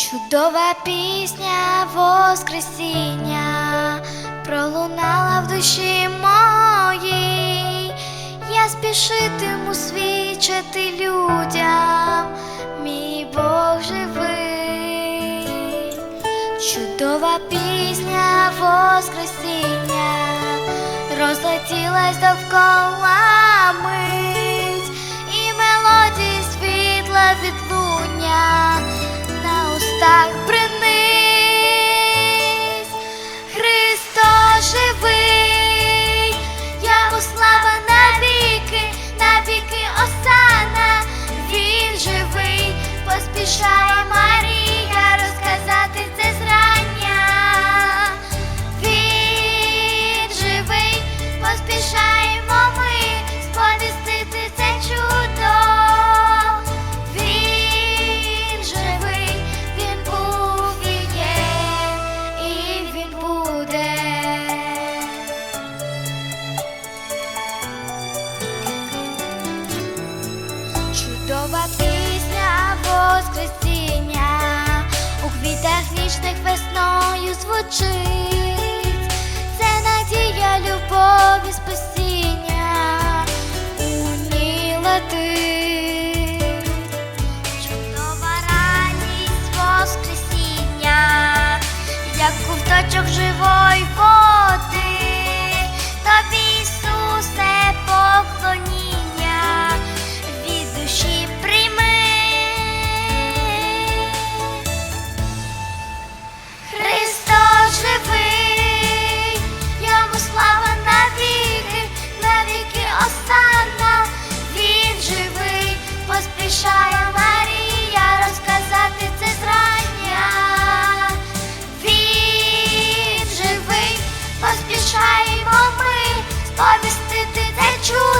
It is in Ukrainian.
Чудова пісня Воскресіння пролунала в душі моїй, я спішитиму свідчити людям, мій Бог живий, чудова пісня Воскресіння розлетілась довкола мить, і мелодії світла відлуння ta чудова пісня Воскресіння, у квітах нічних весною звучить, це надія любові спасіння. повістити дитячу.